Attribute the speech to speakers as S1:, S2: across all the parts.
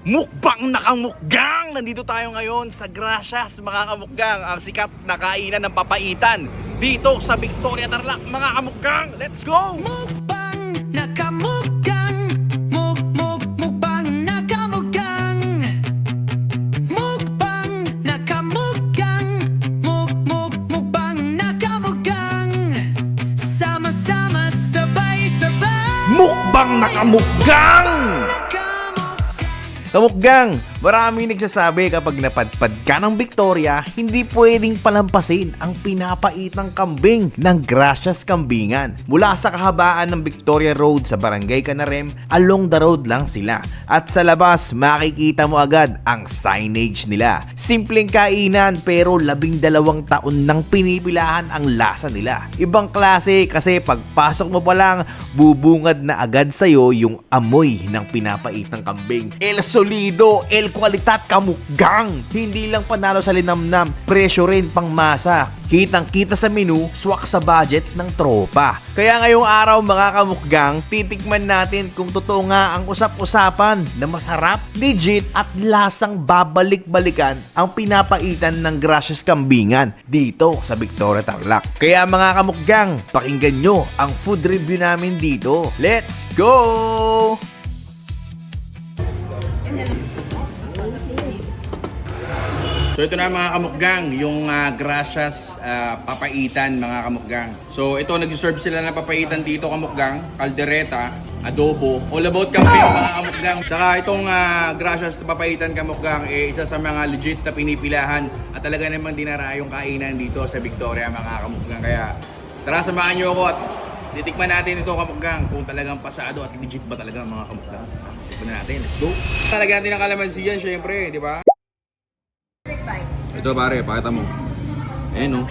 S1: Mukbang na kamukgang! Nandito tayo ngayon sa Gracias mga kamukgang, ang sikat na kainan ng papaitan dito sa Victoria Tarlac. Mga kamukgang. Let's go!
S2: Mukbang nakamugang Muk muk mukbang nakamugang Mukbang nakamugang Muk muk mukbang nakamugang Sama-sama sabay-sabay.
S1: Mukbang na kamukgang! Kamukgang, marami nagsasabi kapag napadpad ka ng Victoria, hindi pwedeng palampasin ang pinapaitang kambing ng Gracias Kambingan. Mula sa kahabaan ng Victoria Road sa Barangay Canarem, along the road lang sila. At sa labas, makikita mo agad ang signage nila. Simpleng kainan pero labing dalawang taon nang pinipilahan ang lasa nila. Ibang klase kasi pagpasok mo pa lang, bubungad na agad sa'yo yung amoy ng pinapaitang kambing. El solido, el kwalitat kamukgang. Hindi lang panalo sa linamnam, presyo rin pang masa. Kitang kita sa menu, swak sa budget ng tropa. Kaya ngayong araw mga kamukgang, titikman natin kung totoo nga ang usap-usapan na masarap, legit at lasang babalik-balikan ang pinapaitan ng Gracias Kambingan dito sa Victoria Tarlac. Kaya mga kamukgang, pakinggan nyo ang food review namin dito. Let's go! So ito na mga kamukgang, yung ah, gracias ah, papaitan mga kamukgang. So ito nag-serve sila ng papaitan dito kamukgang, kaldereta, adobo, all about kambing mga kamukgang. Saka itong ah, gracias na papaitan kamukgang, eh, isa sa mga legit na pinipilahan at talaga namang dinarayong kainan dito sa Victoria mga kamukgang. Kaya tara samahan nyo ako at titikman natin ito kamukgang kung talagang pasado at legit ba talaga mga kamukgang. Tikman na natin, let's go! Talaga natin ang kalamansi yan syempre, di ba? Ito pare, pakita mo. Ayan oh.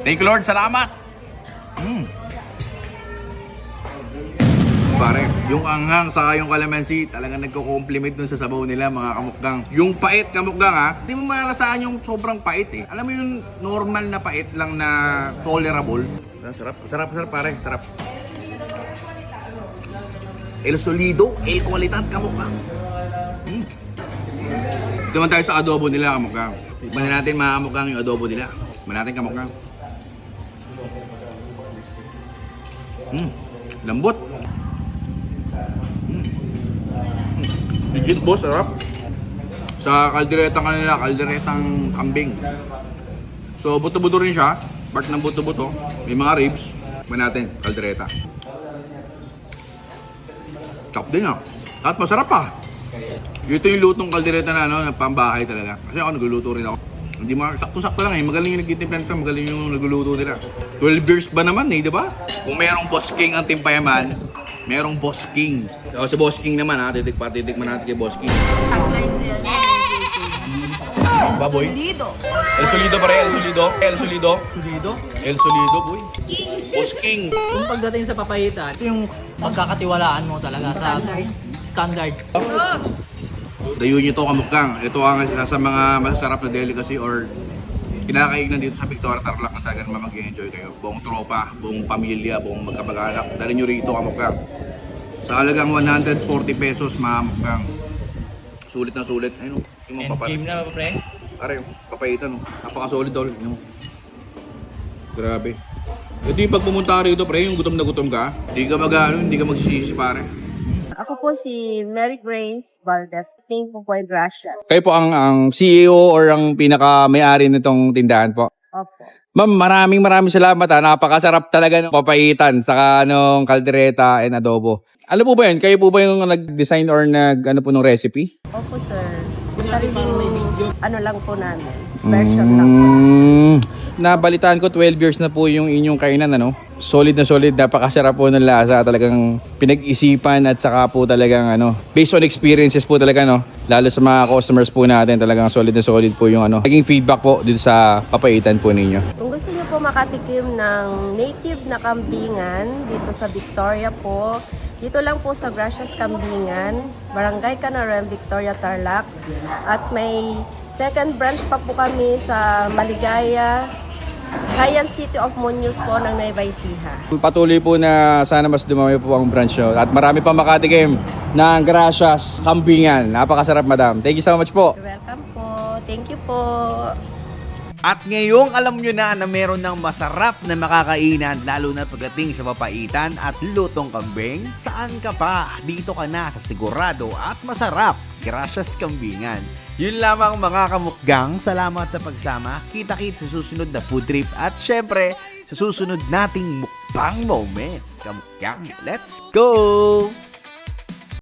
S1: Thank you Lord, salamat! Mm. Pare, yung anghang saka yung kalamansi talagang nagko-compliment dun sa sabaw nila mga kamukgang. Yung pait kamukgang ha, hindi mo malalasaan yung sobrang pait eh. Alam mo yung normal na pait lang na tolerable. Ah, Sarap, sarap, sarap pare, sarap. El solido, el qualidad kamukgang. Naman tayo sa adobo nila kamukha. Tikman na natin mga kamukha yung adobo nila. Tikman natin kamukha. Mm, lambot. Mm. Legit boss, sarap. Sa kaldereta kanila, kalderetang kambing. So buto-buto rin siya. Part ng buto-buto. May mga ribs. Tikman natin, kaldereta. Chop din ah. At masarap ah. Ito yung lutong kaldereta na ano, pambahay talaga. Kasi ako nagluluto rin ako. Hindi mo, sakto-sakto lang eh. Magaling yung nagtitimpla nito, magaling yung nagluluto nila. 12 years ba naman eh, di ba? Kung merong Boss King ang timpayaman, merong Boss King. So, si Boss King naman ha, titik pa, titikman natin kay Boss King. Baboy?
S3: Solido.
S1: El Solido pare, El Solido. El Solido. Solido? El Solido, boy. Boss King.
S4: Kung pagdating sa papaitan, ito yung pagkakatiwalaan mo talaga sa standard.
S1: Dayo nyo to kamukang. Ito ang isa sa mga masasarap na delicacy or kinakaignan dito sa Victoria Tarlac na talaga naman mag-enjoy kayo. Buong tropa, buong pamilya, buong magkapag-anak. Dali nyo rito kamukang. Sa halagang 140 pesos mga kamukang. Sulit na sulit. Ayun, yung mga papa.
S4: na ba, pre?
S1: Are, papaitan. Oh. Napaka-solid daw. Grabe. Ito yung pag pumunta ka rito, pre, yung gutom na gutom ka, hindi ka mag hindi ka magsisisi, pare.
S3: Ako po si Mary Grace Valdez. Thank po ay Gracias.
S5: Kayo po ang, ang CEO or ang pinaka-may-ari nitong tindahan po.
S3: Opo.
S5: Ma'am, maraming maraming salamat ha. Napakasarap talaga ng papaitan saka nung kaldereta and adobo. Ano po ba yun? Kayo po ba yung nag-design or nag ano po ng recipe?
S3: Opo, sir. Sariling ano lang po namin. Version lang po.
S5: Mm, nabalitaan ko 12 years na po yung inyong kainan ano. Solid na solid, napakasarap po ng lasa, talagang pinag-isipan at saka po talagang ano, based on experiences po talaga no. Lalo sa mga customers po natin, talagang solid na solid po yung ano. Naging feedback po dito sa papaitan po ninyo.
S3: Kung gusto niyo po makatikim ng native na kambingan dito sa Victoria po, dito lang po sa Gracias Kambingan, Barangay Canarem, Victoria, Tarlac. At may second branch pa po kami sa Maligaya, Bayan City of Muñoz po ng Nueva Ecija.
S5: Patuloy po na sana mas dumami po ang branch nyo. At marami pa makatikim ng Gracias Kambingan. Napakasarap, madam. Thank you so much po.
S3: You're welcome po. Thank you po.
S1: At ngayong alam nyo na na meron ng masarap na makakainan lalo na pagdating sa papaitan at lutong kambing, saan ka pa? Dito ka na sa sigurado at masarap. Gracias Kambingan. Yun lamang mga kamukgang. Salamat sa pagsama. Kita-kit sa susunod na food trip at syempre sa susunod nating mukbang moments. Kamukgang, let's go!